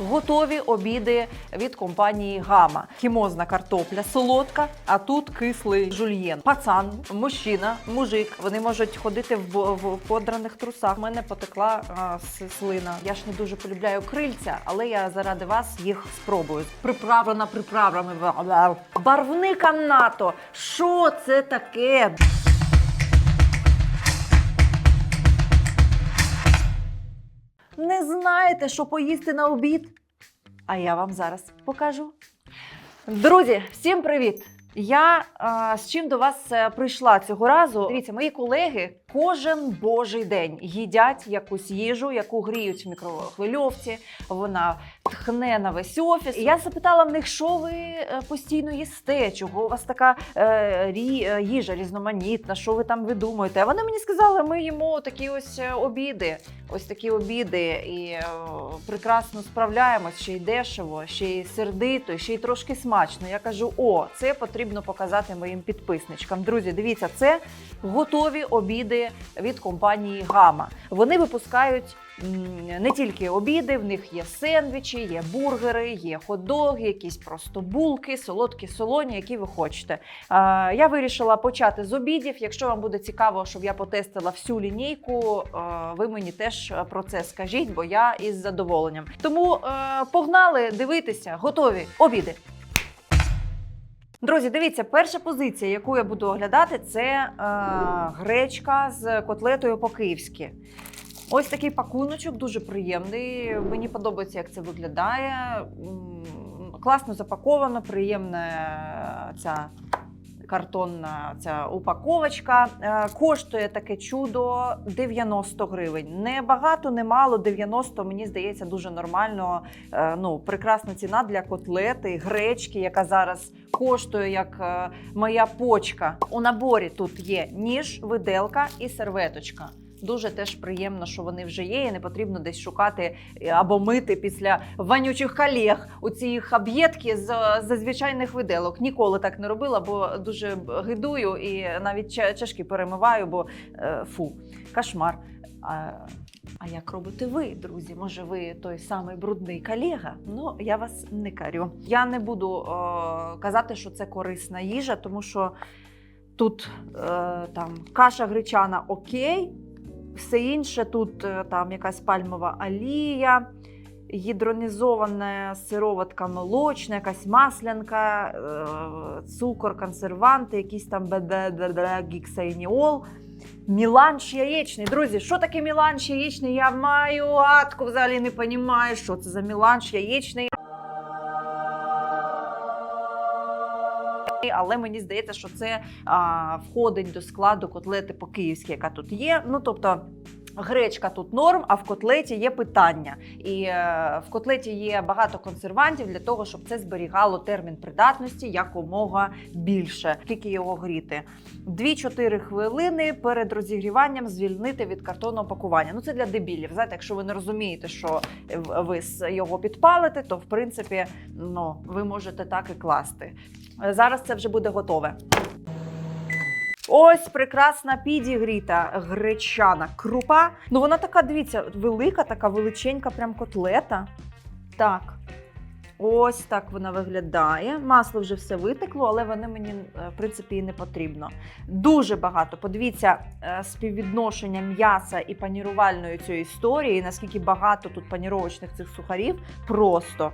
Готові обіди від компанії Гама. Хімозна картопля солодка, а тут кислий жульєн. Пацан, мужчина, мужик. Вони можуть ходити в, в подраних трусах. У мене потекла а, слина. Я ж не дуже полюбляю крильця, але я заради вас їх спробую. Приправлена приправами. Барвника НАТО. Що це таке? Не знаєте, що поїсти на обід? А я вам зараз покажу. Друзі, всім привіт! Я а, з чим до вас е, прийшла цього разу. Дивіться, мої колеги кожен божий день їдять якусь їжу, яку гріють в мікрохвильовці. Вона тхне на весь офіс. Я запитала в них, що ви е, постійно їсте, чого у вас така е, рі, е, їжа різноманітна, що ви там видумуєте. А вони мені сказали, ми їмо такі ось е, обіди, ось такі обіди, і е, прекрасно справляємось, ще й дешево, ще й сердито, ще й трошки смачно. Я кажу: о, це потрібно показати моїм підписничкам. Друзі, дивіться, це готові обіди від компанії Гама. Вони випускають не тільки обіди, в них є сендвічі, є бургери, є хот-доги, якісь просто булки, солодкі солоні, які ви хочете. Я вирішила почати з обідів. Якщо вам буде цікаво, щоб я потестила всю лінійку, ви мені теж про це скажіть, бо я із задоволенням. Тому е, погнали дивитися, готові обіди. Друзі, дивіться, перша позиція, яку я буду оглядати, це е, гречка з котлетою по-київськи. Ось такий пакуночок, дуже приємний. Мені подобається, як це виглядає. Класно запаковано, приємна е, ця картонна ця упаковочка. Е, Коштує таке чудо 90 гривень. Не багато, не мало. 90, мені здається, дуже нормально. Е, Ну, прекрасна ціна для котлети, гречки, яка зараз коштує як е, моя почка. У наборі тут є ніж, виделка і серветочка. Дуже теж приємно, що вони вже є, і не потрібно десь шукати е, або мити після вонючих колег у ці об'єдки з, з звичайних виделок. Ніколи так не робила, бо дуже гидую і навіть ча- чашки перемиваю, бо е, фу, кошмар. А, а як робите ви, друзі? Може, ви той самий брудний колега? Ну, я вас не карю. Я не буду е, казати, що це корисна їжа, тому що тут е, там каша гречана окей, все інше тут е, там якась пальмова олія, гідронізована сироватка молочна, якась маслянка, е, цукор, консерванти, якісь там гіксайніол. Міланж яєчний. Друзі, що таке міланж яєчний? Я маю адку взагалі не розумію, що це за міланж яєчний. Але мені здається, що це а, входить до складу котлети по-київськи, яка тут є. Ну тобто. Гречка тут норм, а в котлеті є питання. І е, в котлеті є багато консервантів для того, щоб це зберігало термін придатності якомога більше. Скільки його гріти? 2-4 хвилини перед розігріванням звільнити від картонного пакування. Ну це для дебілів. Знаєте, якщо ви не розумієте, що ви його підпалите, то в принципі ну, ви можете так і класти. Е, Зараз це вже буде готове. Ось прекрасна підігріта гречана крупа. Ну вона така, дивіться, велика, така величенька, прям котлета. Так. Ось так вона виглядає. Масло вже все витекло, але воно мені, е, в принципі, і не потрібно. Дуже багато. Подивіться е, співвідношення м'яса і панірувальної цієї історії, наскільки багато тут паніровочних цих сухарів. Просто.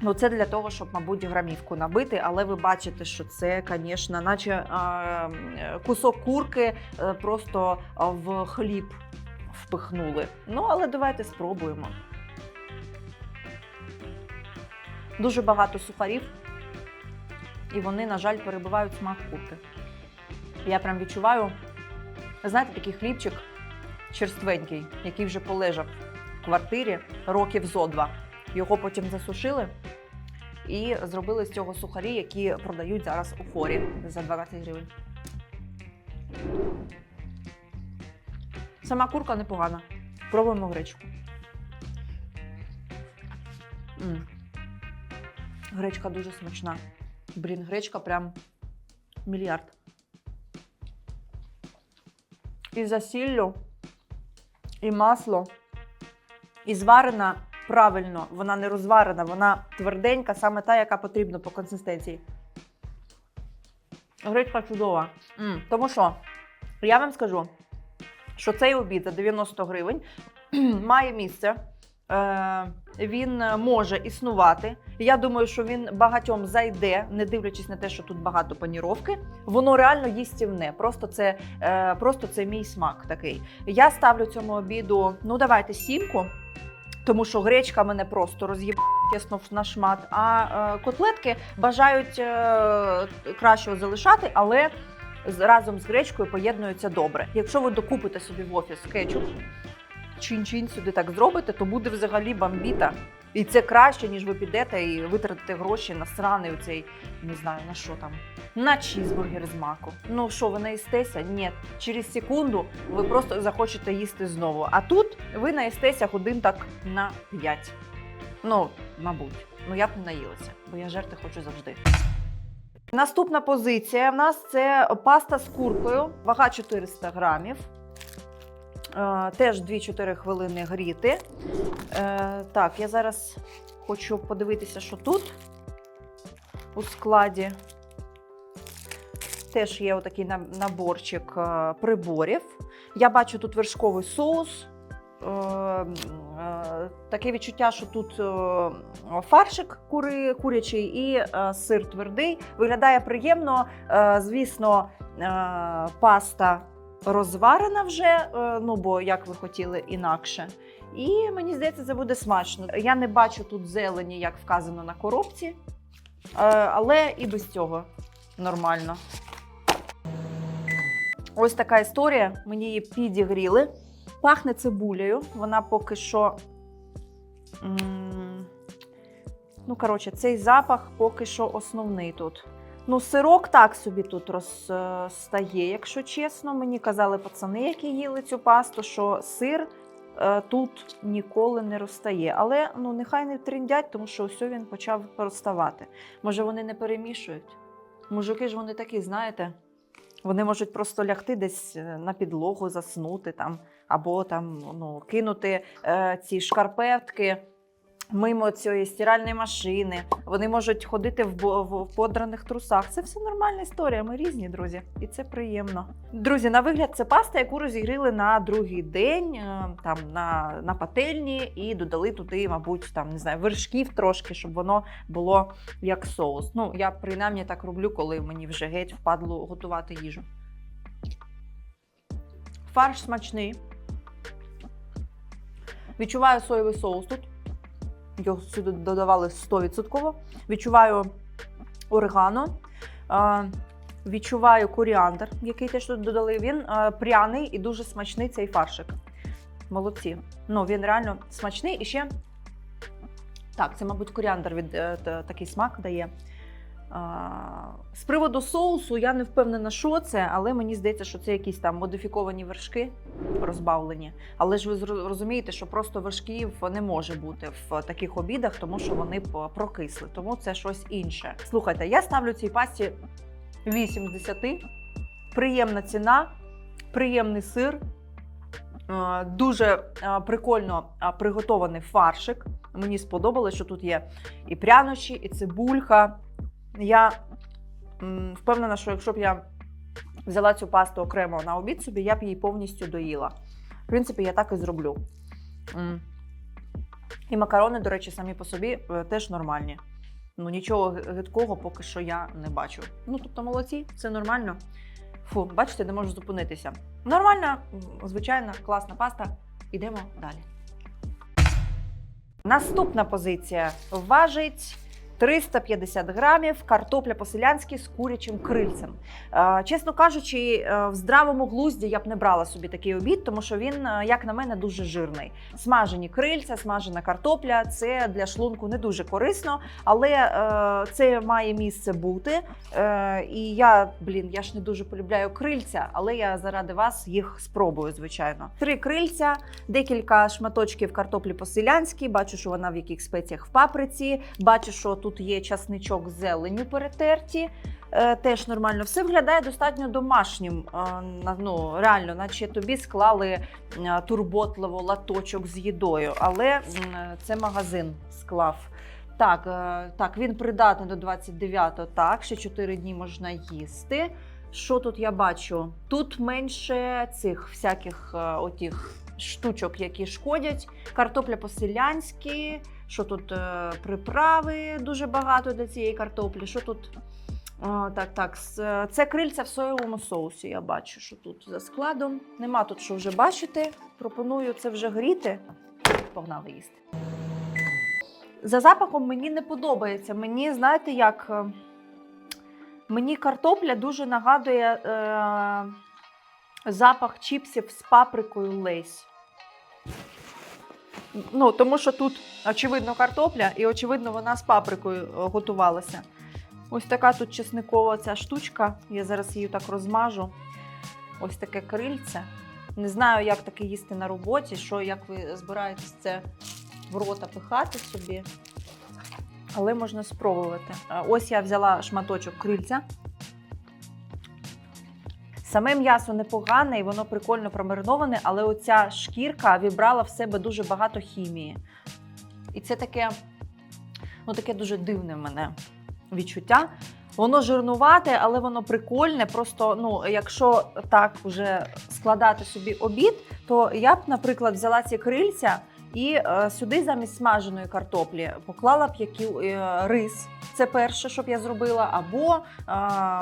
Ну, це для того, щоб, мабуть, грамівку набити, але ви бачите, що це, звісно, наче кусок курки е, просто в хліб впихнули. Ну, але давайте спробуємо. Дуже багато сухарів, і вони, на жаль, перебивають смак курки. Я прям відчуваю, знаєте, такий хлібчик черственький, який вже полежав в квартирі років зо два. Його потім засушили і зробили з цього сухарі, які продають зараз у форі за 12 гривень. Сама курка непогана. Пробуємо гречку. М. Гречка дуже смачна. Блін, гречка прям мільярд. І за сіллю, і масло, і зварена правильно, вона не розварена, вона тверденька, саме та, яка потрібна по консистенції. Гречка чудова. М, Тому що я вам скажу, що цей обід за 90 гривень має місце. Е, він може існувати. Я думаю, що він багатьом зайде, не дивлячись на те, що тут багато паніровки. Воно реально їстівне. Просто це, е, просто це мій смак такий. Я ставлю цьому обіду, ну давайте сімку, тому що гречка мене просто роз'їб на шмат. А е, котлетки бажають е, кращого залишати, але з- разом з гречкою поєднуються добре. Якщо ви докупите собі в офіс кетчуп, чин-чин сюди так зробите, то буде взагалі бомбіта. І це краще, ніж ви підете і витратите гроші на сраний оцей, не знаю, на що там, на чізбургер з маку. Ну що, ви наїстеся? Ні. Через секунду ви просто захочете їсти знову. А тут ви наїстеся годин так на 5. Ну, мабуть. Ну я б не наїлася, бо я жерти хочу завжди. Наступна позиція в нас це паста з куркою, вага 400 грамів. Теж 2-4 хвилини гріти. Е, Так, я зараз хочу подивитися, що тут у складі. Теж є отакий наборчик е, приборів. Я бачу тут вершковий соус. Е, Таке відчуття, що тут фаршик кури, курячий і сир твердий. Виглядає приємно. Звісно, паста розварена вже, е, ну бо як ви хотіли інакше. І мені здається, це буде смачно. Я не бачу тут зелені, як вказано на коробці, е, але і без цього нормально. Ось така історія. Мені її підігріли. Пахне цибулею. Вона поки що. Ну, коротше, цей запах поки що основний тут. Ну, сирок так собі тут розстає, якщо чесно. Мені казали пацани, які їли цю пасту, що сир е, тут ніколи не розстає. Але ну, нехай не триндять, тому що ось він почав розставати. Може, вони не перемішують? Мужики ж вони такі, знаєте, вони можуть просто лягти десь е, на підлогу, заснути там, або там ну, кинути е, ці шкарпетки мимо цієї стиральної машини. Вони можуть ходити в, бо- в подраних трусах. Це все нормальна історія. Ми різні, друзі, і це приємно. Друзі, на вигляд, це паста, яку розігріли на другий день, е, там на, на пательні, і додали туди, мабуть, там не знаю, вершків трошки, щоб воно було як соус. Ну, я принаймні так роблю, коли мені вже геть впадло готувати їжу. Фарш смачний. Відчуваю соєвий соус тут. Його сюди додавали 100%. Відчуваю орегано. Відчуваю коріандр, який теж тут додали. Він пряний і дуже смачний цей фаршик. Молодці. Ну, він реально смачний і ще. Так, це, мабуть, коріандр від е, такий смак дає. З приводу соусу я не впевнена, що це, але мені здається, що це якісь там модифіковані вершки розбавлені. Але ж ви розумієте, що просто вершків не може бути в таких обідах, тому що вони прокисли. Тому це щось інше. Слухайте, я ставлю цій пасті 8 з 10. Приємна ціна, приємний сир. Дуже прикольно приготований фаршик. Мені сподобалось, що тут є і прянощі, і цибулька. Я впевнена, що якщо б я взяла цю пасту окремо на обід собі, я б її повністю доїла. В принципі, я так і зроблю. І макарони, до речі, самі по собі е, теж нормальні. Ну, нічого гидкого поки що я не бачу. Ну, тобто, молодці, це нормально. Фу, бачите, не можу зупинитися. Нормальна, звичайна, класна паста. Ідемо далі. Наступна позиція важить 350 грамів картопля по-селянськи з курячим крильцем. Е, Чесно кажучи, е, в здравому глузді я б не брала собі такий обід, тому що він, е, як на мене, дуже жирний. Смажені крильця, смажена картопля це для шлунку не дуже корисно, але це має місце бути. І я, блін, я ж не дуже полюбляю крильця, але я заради вас їх спробую, звичайно. Три крильця, декілька шматочків картоплі по-селянськи. Бачу, що вона в яких спеціях в паприці. Бачу, що тут є часничок з зеленню перетерті. е, теж нормально. Все виглядає достатньо домашнім. е, ну, реально, наче тобі склали е, турботливо латочок з їдою, але це магазин склав. Так, так, він придатний до 29-го, так, ще 4 дні можна їсти. Що тут я бачу? Тут менше цих всяких отіх штучок, які шкодять. Картопля по-селянськи, що тут е, приправи дуже багато для цієї картоплі. Що тут? О, так, так. Це крильця в соєвому соусі. Я бачу, що тут за складом. Нема тут що вже бачити. Пропоную це вже гріти. Погнали їсти. За запахом мені не подобається. Мені, знаєте, як. е, Мені картопля дуже нагадує е, запах чіпсів з паприкою лейс. Ну, тому що тут, очевидно, картопля, і, очевидно, вона з паприкою е, готувалася. Ось така тут чесникова ця штучка. Я зараз її так розмажу. Ось таке крильце. Не знаю, як таке їсти на роботі, що як ви збираєтесь це в рота пихати собі. Але можна спробувати. Ось я взяла шматочок крильця. Саме м'ясо непогане і воно прикольно промариноване, але оця шкірка вібрала в себе дуже багато хімії. І це таке, ну, таке дуже дивне в мене відчуття. Воно жирнувате, але воно прикольне. Просто, ну, якщо так вже складати собі обід, то я б, наприклад, взяла ці крильця і е, сюди замість смаженої картоплі поклала б які, е, рис. Це перше, що б я зробила, або е,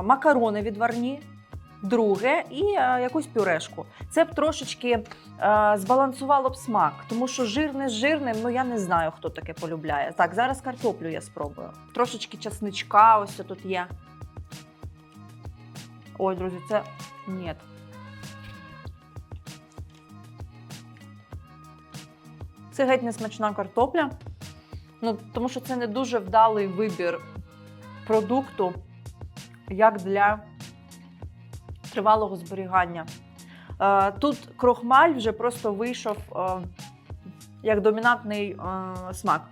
макарони відварні. Друге, і е, якусь пюрешку. Це б трошечки е, збалансувало б смак, тому що жирне з жирним, ну я не знаю, хто таке полюбляє. Так, зараз картоплю я спробую. Трошечки часничка, ось тут є. Ой, друзі, це ні. Це геть не смачна картопля. Ну, тому що це не дуже вдалий вибір продукту, як для тривалого зберігання. Е, Тут крохмаль вже просто вийшов е, як домінантний е, смак.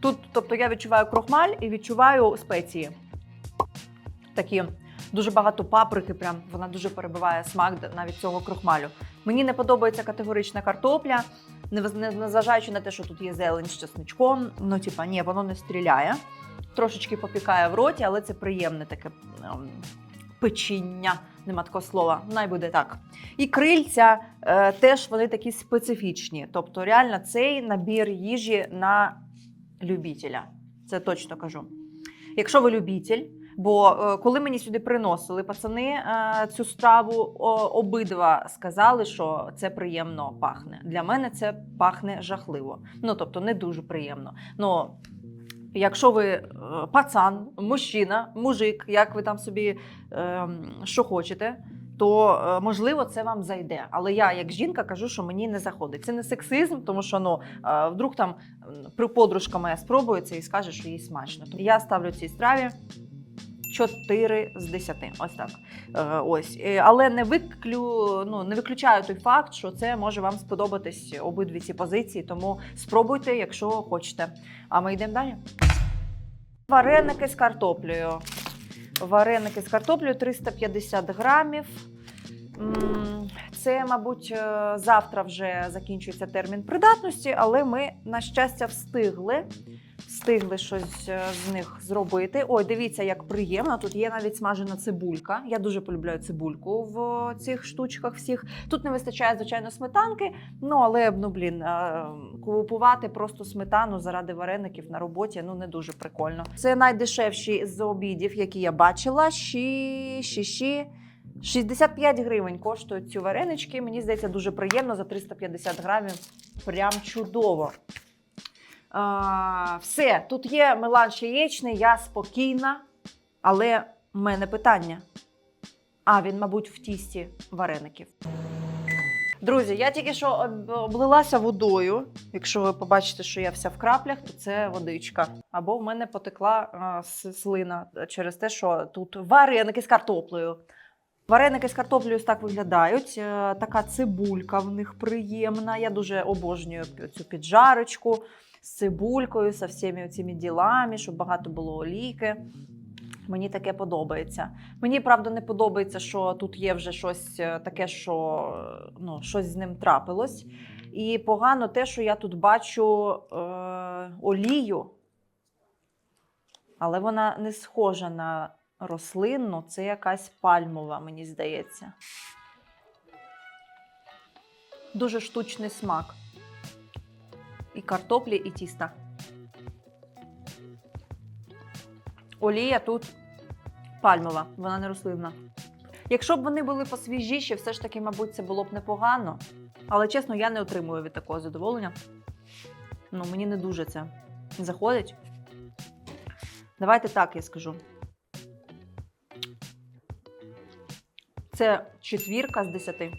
Тут, тобто, я відчуваю крохмаль і відчуваю спеції. Такі дуже багато паприки, прям вона дуже перебиває смак навіть цього крохмалю. Мені не подобається категорична картопля, незважаючи на те, що тут є зелень з чесничком. Ну, типа, ні, воно не стріляє. Трошечки попікає в роті, але це приємне таке ем, печіння, нема такого слова, най буде так. І крильця е, теж вони такі специфічні. Тобто, реально, цей набір їжі на любителя. Це точно кажу. Якщо ви любитель, бо е, коли мені сюди приносили пацани е, цю страву, о, обидва сказали, що це приємно пахне. Для мене це пахне жахливо. Ну тобто не дуже приємно. Ну, Якщо ви е, пацан, мужчина, мужик, як ви там собі е, що хочете, то е, можливо це вам зайде. Але я, як жінка, кажу, що мені не заходить. Це не сексизм, тому що ну е, вдруг там подружка моя спробує це і скаже, що їй смачно. Я ставлю цій страві 4 з 10. Ось так. Е, ось. Е, Але не виклю, ну, не виключаю той факт, що це може вам сподобатись обидві ці позиції, тому спробуйте, якщо хочете. А ми йдемо далі. Вареники з картоплею. Вареники з картоплею 350 грамів. Це, мабуть, е, завтра вже закінчується термін придатності, але ми, на щастя, встигли. Встигли щось е, з них зробити. Ой, дивіться, як приємно. Тут є навіть смажена цибулька. Я дуже полюбляю цибульку в цих штучках всіх. Тут не вистачає, звичайно, сметанки. Ну, але ну, блін, е, купувати просто сметану заради вареників на роботі ну не дуже прикольно. Це найдешевші з обідів, які я бачила. Ші, ші, ші. 65 гривень коштують ці варенички. Мені здається, дуже приємно за 350 грамів. Прям чудово. А, все, тут є меланж яєчний, я спокійна, але в мене питання. А, він, мабуть, в тісті вареників. Друзі, я тільки що облилася водою. Якщо ви побачите, що я вся в краплях, то це водичка. Або в мене потекла а, слина через те, що тут вареники з картоплею. Вареники з картоплею так виглядають. Е, Така цибулька в них приємна. Я дуже обожнюю цю піджарочку з цибулькою, з всіми цими ділами, щоб багато було олійки. Мені таке подобається. Мені правда не подобається, що тут є вже щось е, таке, що е, ну, щось з ним трапилось. І погано те, що я тут бачу е, олію, але вона не схожа на рослинну, це якась пальмова, мені здається. Дуже штучний смак. І картоплі, і тіста. Олія тут пальмова, вона не рослинна. Якщо б вони були посвіжіші, все ж таки, мабуть, це було б непогано. Але чесно, я не отримую від такого задоволення. Ну, мені не дуже це заходить. Давайте так я скажу. Це четвірка з десяти.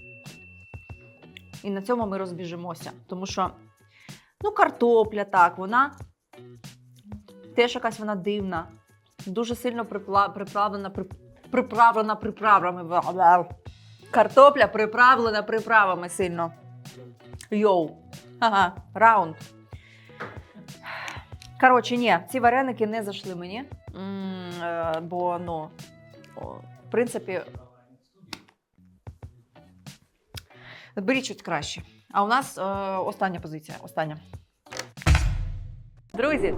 І на цьому ми розбіжимося. Тому що, ну, картопля, так, вона теж якась вона дивна. Дуже сильно приправлена, при- приправлена приправами. Картопля приправлена приправами сильно. Йоу. Ага, раунд. Коротше, ні, ці вареники не зайшли мені. Е, Бо, ну, в принципі, беріть щось краще. А у нас е, остання позиція. Остання. Друзі,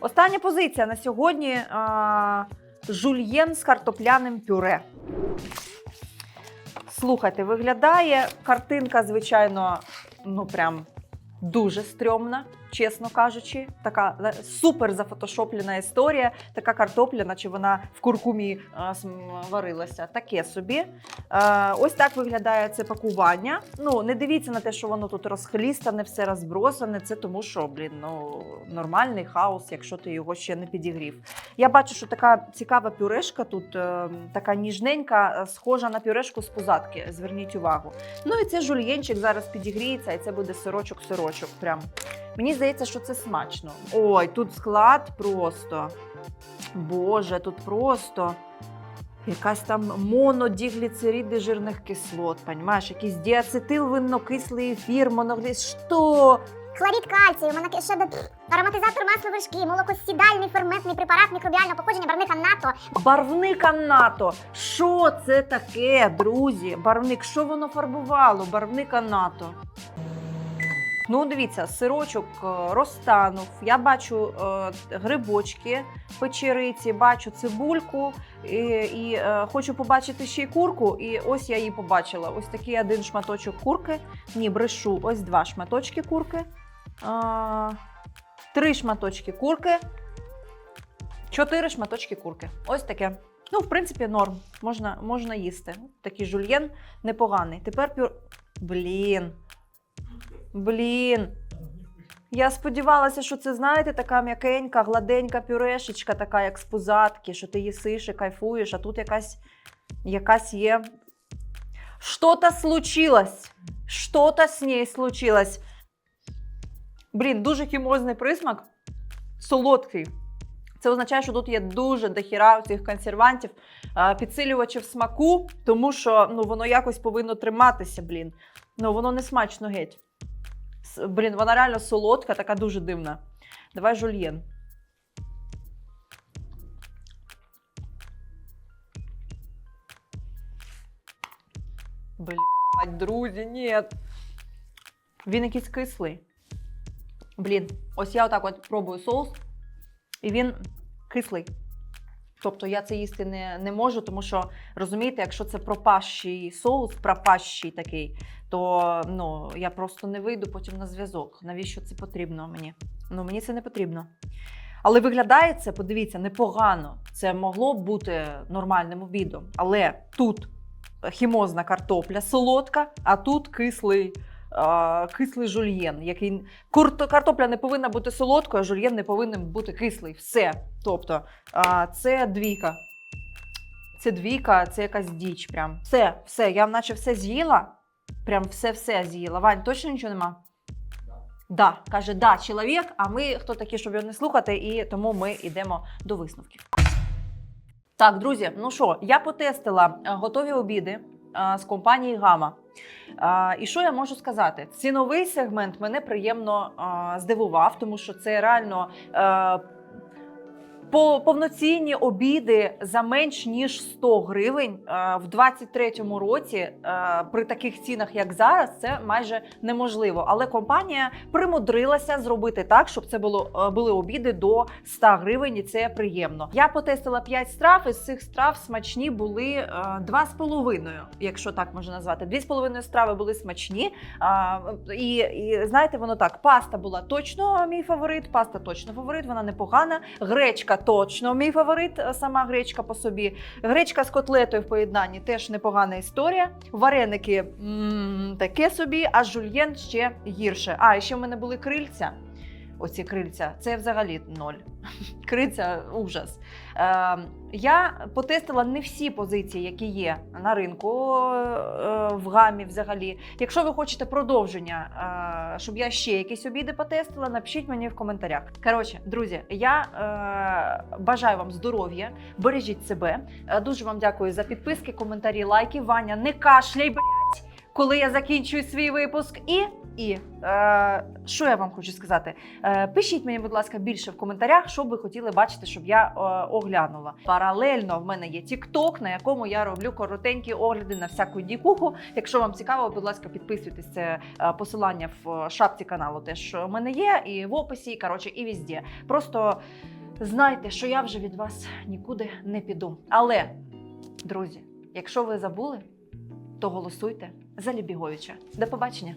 остання позиція на сьогодні е, жульєн з картопляним пюре. Слухайте, виглядає картинка, звичайно, ну прям дуже стрьомна, чесно кажучи. Така е, супер зафотошоплена історія. Така картопля, наче вона в куркумі е, варилася. Таке собі. Е, ось так виглядає це пакування. Ну, не дивіться на те, що воно тут розхлістане, все розбросане. Це тому, що, блін, ну нормальний хаос, якщо ти його ще не підігрів. Я бачу, що така цікава пюрешка тут, така ніжненька, схожа на пюрешку з позадки. Зверніть увагу. Ну і це жульєнчик зараз підігріється, і це буде сирочок-сирочок. Прям. Мені здається, що це смачно. Ой, тут склад просто. Боже, тут просто. Якась там монодігліцериди жирних кислот, понимаешь? Якийсь діацетил виннокислий ефір, моногліс. Що? Хлорид кальцію, монокишеда, ароматизатор масла вершки, молокосідальний ферментний препарат мікробіального походження барвника НАТО. Барвника НАТО. Що це таке, друзі? Барвник, що воно фарбувало? Барвника НАТО. Ну, дивіться, сирочок е, розтанув. Я бачу е, грибочки, печериці, бачу цибульку і, і е, хочу побачити ще й курку. І ось я її побачила. Ось такий один шматочок курки. Ні, брешу, ось два шматочки курки. А, три шматочки курки. Чотири шматочки курки. Ось таке. Ну, в принципі, норм. Можна, можна їсти. Такий жульєн непоганий. Тепер пюр. Блін. Блін. Я сподівалася, що це, знаєте, така м'якенька, гладенька пюрешечка, така, як з позадки, що ти їсиш і кайфуєш, а тут якась, якась є. Что-то случилось. Что-то з нею случилось. Блін, дуже хімозний присмак. Солодкий. Це означає, що тут є дуже дохіра цих консервантів, підсилювачів смаку, тому що ну, воно якось повинно триматися, блін. Ну, воно не смачно геть. Блін, вона реально солодка, така дуже дивна. Давай жульєн. Блять, друзі, ні. Він якийсь кислий. Блін, ось я отак от пробую соус, і він кислий. Тобто я це їсти не, не можу, тому що розумієте, якщо це пропащий соус, пропащий такий, то ну, я просто не вийду потім на зв'язок. Навіщо це потрібно мені? Ну, мені це не потрібно. Але виглядає це, подивіться, непогано. Це могло б бути нормальним обідом. Але тут хімозна картопля солодка, а тут кислий, кислий жульєн. Який... Картопля не повинна бути солодкою, а жульєн не повинен бути кислий. Все. Тобто, а, це двійка. Це двійка, це якась діч. Прям. Все, все, я наче все з'їла. Прям все-все з'їла. Вань, точно нічого нема? Да, каже, да, чоловік, а ми хто такі, щоб його не слухати, і тому ми йдемо до висновків. Так, друзі, ну що, я потестила е, готові обіди е, з компанії Гама. Е, І що я можу сказати? Ціновий сегмент мене приємно а, здивував, тому що це реально. е, По повноцінні обіди за менш ніж 100 гривень е, в 23-му році е, при таких цінах, як зараз, це майже неможливо. Але компанія примудрилася зробити так, щоб це було е, були обіди до 100 гривень, і це приємно. Я потестила 5 страв. Із цих страв смачні були е, 2,5, якщо так можна назвати. 2,5 страви були смачні. І, і знаєте, воно так: паста була точно мій фаворит, паста точно фаворит, вона непогана. Гречка точно мій фаворит, е, сама гречка по собі. Гречка з котлетою в поєднанні теж непогана історія. Вареники м, таке собі, а жульєн ще гірше. А, і ще в мене були крильця. Оці крильця, це взагалі ноль. Крильця ужас. Е, я потестила не всі позиції, які є на ринку е, в гамі взагалі. Якщо ви хочете продовження, е, щоб я ще якісь обіди потестила, напишіть мені в коментарях. Коротше, друзі, я е, бажаю вам здоров'я, бережіть себе. Е, Дуже вам дякую за підписки, коментарі, лайки. Ваня, не кашляй, блядь, коли я закінчую свій випуск. І, і е, що я вам хочу сказати? Е, пишіть мені, будь ласка, більше в коментарях, що ви хотіли бачити, щоб я е, оглянула. Паралельно в мене є TikTok, на якому я роблю коротенькі огляди на всяку дікуху. Якщо вам цікаво, будь ласка, підписуйтесь. Це е, посилання в шапці каналу теж в мене є, і в описі, і, коротше, і візде. Просто знайте, що я вже від вас нікуди не піду. Але, друзі, якщо ви забули, то голосуйте за Лібіговича. До побачення!